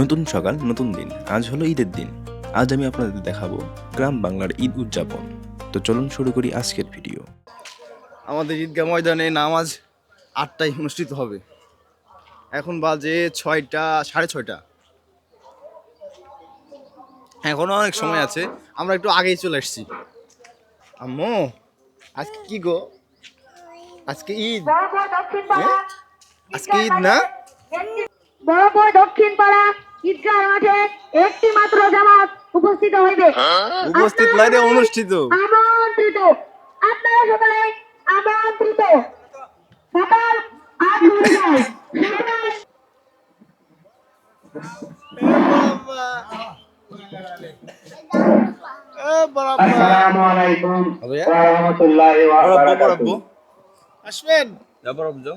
নতুন সকাল নতুন দিন। আজ হলো ঈদের দিন। আজ আমি আপনাদের দেখাবো গ্রাম বাংলার ঈদ উদযাপন। তো চলুন শুরু করি আজকের ভিডিও। আমাদের ঈদগাহ ময়দানে নামাজ আটটায় অনুষ্ঠিত হবে। এখন বাজে ছয়টা সাড়ে ছয়টা। এখনও অনেক সময় আছে। আমরা একটু আগেই চলে এসেছি। আম্মু আজকে কি গো? আজকে ঈদ? আজকে ঈদ না? বড়পুর দক্ষিণ পাড়া ঈদগাহ মাঠে একটি মাত্র জামাত উপস্থিত হইবে। উপস্থিত লাইনে অনুষ্ঠিত। আমন্ত্রিত। আপনারা সকলে আমন্ত্রিত। সকাল আট ঘটিকায় আসসালামু আলাইকুম। ওয়া রাহমাতুল্লাহি ওয়া বারাকাতুহু। আসবেন? যাবার যাও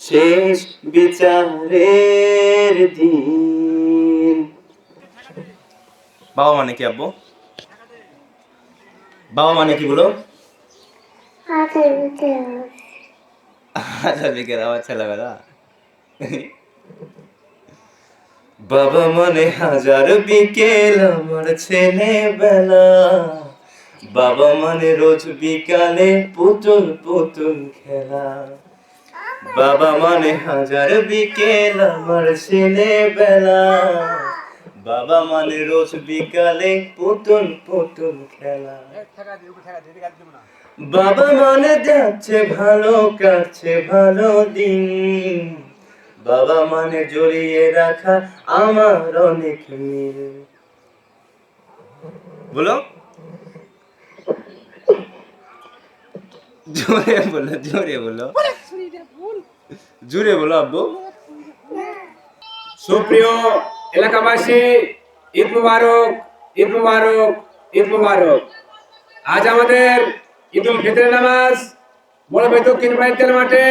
শেষ বিচারের দিন। বাবা মানে কি আব্বু? বাবা মানে কি বলো বিকেল আমার ছেলেবেলা। বাবা মানে হাজার বিকেল আমার ছেলেবেলা। বাবা মানে রোজ বিকালে পুতুল পুতুল খেলা। বাবা মানে হাজার বিকেল আমার ছেলেবেলা। বাবা মানে রোজ বিকালে পুতুল পুতুল খেলা। বাবা মানে যাচ্ছে ভালো কাটছে ভালো দিন। বাবা মানে জড়িয়ে রাখা আমার অনেক মিল বলো। জোরে বলো জোরে বলো। জোরে বলো, আব্বু। সুপ্রিয় এলাকাবাসী, ঈদ মুবারক ঈদ মুবারক ঈদ মুবারক। আজ আমাদের ঈদ উল ফিতরের নামাজ বড় দক্ষিণ বাইতের মাঠে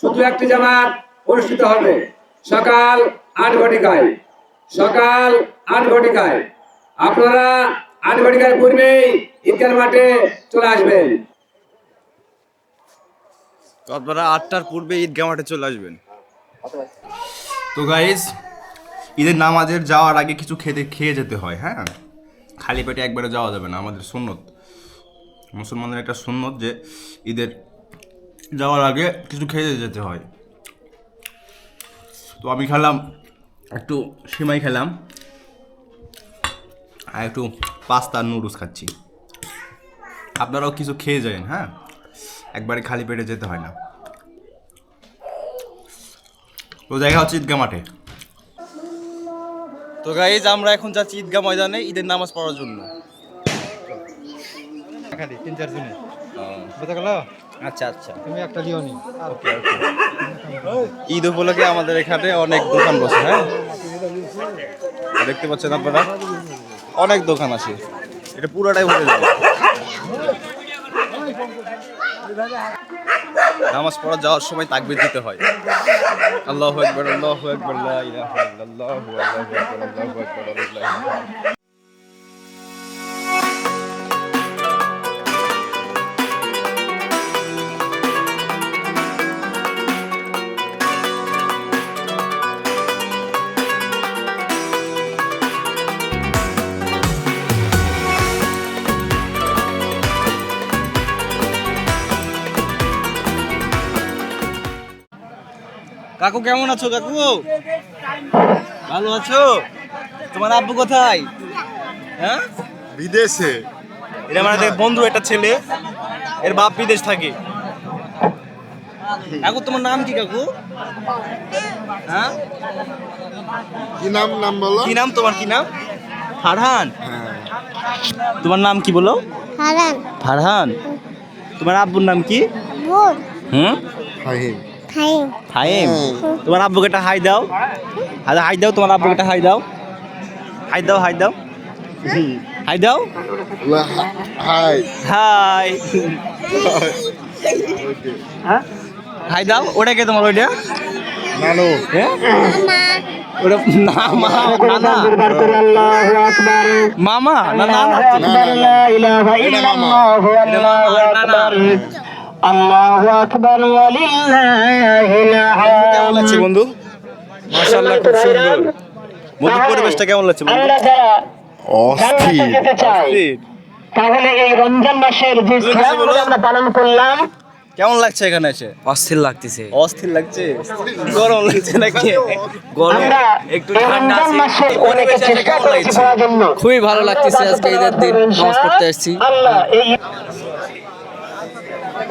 শুধু একটি জামাত অনুষ্ঠিত হবে। সকাল আট ঘটিকায়, সকাল আট ঘটিকায়। আপনারা আট ঘটিকার পূর্বেই ঈদগাহ মাঠে চলে আসবেন। তো আপনারা আটটার পূর্বে ঈদগাহ মাঠে চলে আসবেন। তো গাইজ ঈদের নামাজের যাওয়ার আগে কিছু খেতে খেয়ে যেতে হয় হ্যাঁ? খালি পেটে একবারে যাওয়া যাবে না, আমাদের সুন্নত। মুসলমানদের একটা সুন্নত যে ঈদের যাওয়ার আগে কিছু খেয়ে যেতে হয়। তো আমি খেলাম, একটু সিমাই খেলাম, আর একটু পাস্তা নুডলস খাচ্ছি। আপনারাও কিছু খেয়ে যাবেন হ্যাঁ? একবারে খালি পেটে যেতে হয় না। তো দেখা হচ্ছে ঈদগাহ মাঠে। তো গাইজ আমরা এখন যাচ্ছি ঈদগাহ ময়দানে ঈদের নামাজ পড়ার জন্য। তিন চার জনে। বুঝতে গেল আচ্ছা আচ্ছা। তুমি একটা লিও নি। ঈদ উপলক্ষে আমাদের এখানে অনেক দোকান বসে হ্যাঁ? দেখতে পাচ্ছেন আপনারা? অনেক দোকান আছে। এটা পুরোটাই ভরে যাবে। নামাজ পড়া যাওয়ার সময় তাকবির দিতে হয়। আল্লাহ আকবার আল্লাহু ইল্লাল্লাহু আল্লাহু আল্লাহু কাকু কেমন আছো কাকু? ভালো আছো? তোমার আব্বু কোথায়? হ্যাঁ? বিদেশে। এটা আমাদের বন্ধু একটা ছেলে। এর বাপ বিদেশ থাকে। কাকু তোমার নাম কি কাকু? হ্যাঁ? কি নাম নাম বলো? কি নাম তোমার কি নাম? ফারহান। হ্যাঁ। তোমার নাম কি বলো? হারান ফারহান। তোমার আব্বুর নাম কি? হুম? ফাহিম। ফাইম হাইম তোমার আব্বুকে একটা হাই দাও আচ্ছা হাই দাও তোমার আব্বুকে একটা হাই দাও। হাই দাও হাই দাও। হাই দাও। হাই। হাই। হাই দাও ওটা কে তোমার ওইটা? নানু। হ্যাঁ? ওটা না মা না না মামা না না না। কেমন লাগছে বন্ধু? মাশাআল্লাহ খুব সুন্দর। বন্ধু পরিবেশটা কেমন লাগছে বন্ধু? অস্থির তাহলে এই রমজান মাসের যে সিয়ামগুলো আমরা পালন করলাম কেমন লাগছে এখানে এসে? অস্থির লাগতেছে। অস্থির লাগছে? গরম লাগছে নাকি? গরম আমরা একটু ঠান্ডা আছে। অনেকে চেষ্টা করেছি জন্য। খুবই ভালো লাগতেছে আজকে ঈদের দিন নামাজ পড়তে এসেছি আল্লাহ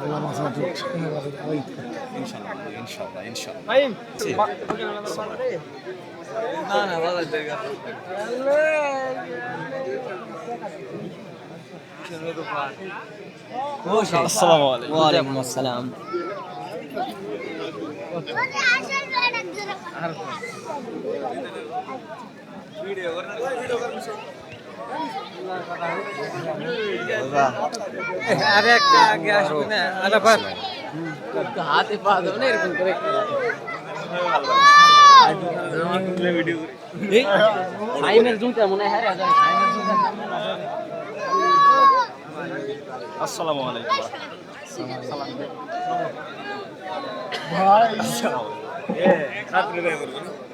والله ما ان شاء الله ان شاء الله ان شاء الله قيم السلام عليكم وعليكم السلام فيديو পা দেবো না এরকম করে আইনের জুতা মনে হয় হ্যাঁ আইনের জুতা আসসালামু আলাইকুম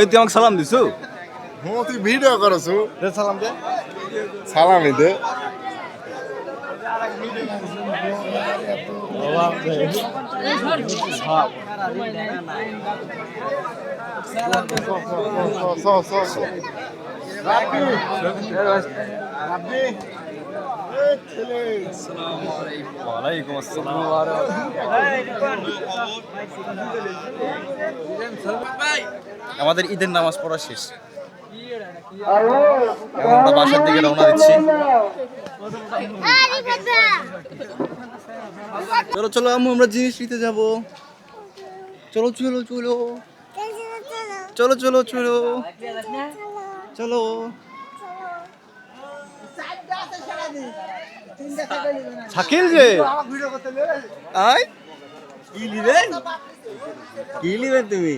এই তুই আমাকে সালাম দিছু? হ্যাঁ তুই ভিডিও করছ। সালাম দে। সালামি দে। স স স আমাদের ঈদের নামাজ পড়া শেষ। আমরা বাসার দিকে রওনা দিচ্ছি। চলো চলো, আম্মু, আমরা জিনিস নিতে যাব। চলো চলো চলো। চলো চলো চলো। চলো। শাকিল যে? আয়। কি নিবেন কি নিবেন তুমি?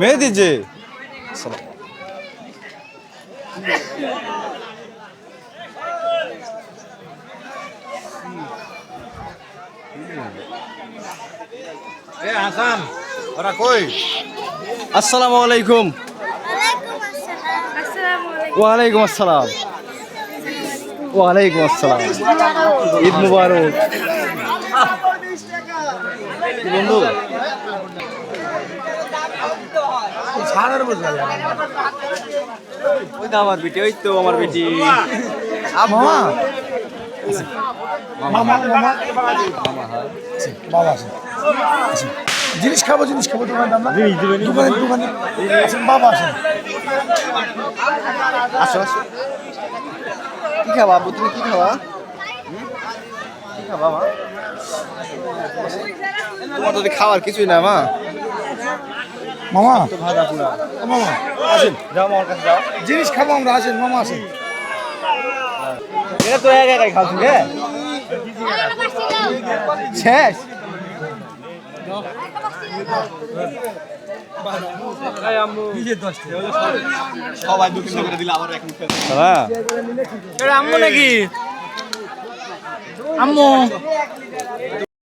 মেহেদি যে? হাসান ওরা কই? আসসালামু আলাইকুম। ওয়ালাইকুম আসসালাম। ওয়ালাইকুম আসসালাম। ঈদ মুবারক। বন্ধু। ওই তো আমার বেটি ওই তো আমার বেটি। আব্বু জিনিস খাব জিনিস খাব দোকানে দোকানে দোকানে। আছেন বাবা আছেন আসো আসো। কি খাবা আব্বু তুমি কি খাবা? কি খাবা মা? তোমার তো খাওয়ার কিছুই না মা। মামা। মামা আসেন। জিনিস খাব আমরা আসেন মামা আসেন। এটা তো এক একাই খাওয়া শেষ। আম্মু নাকি? আম্মু।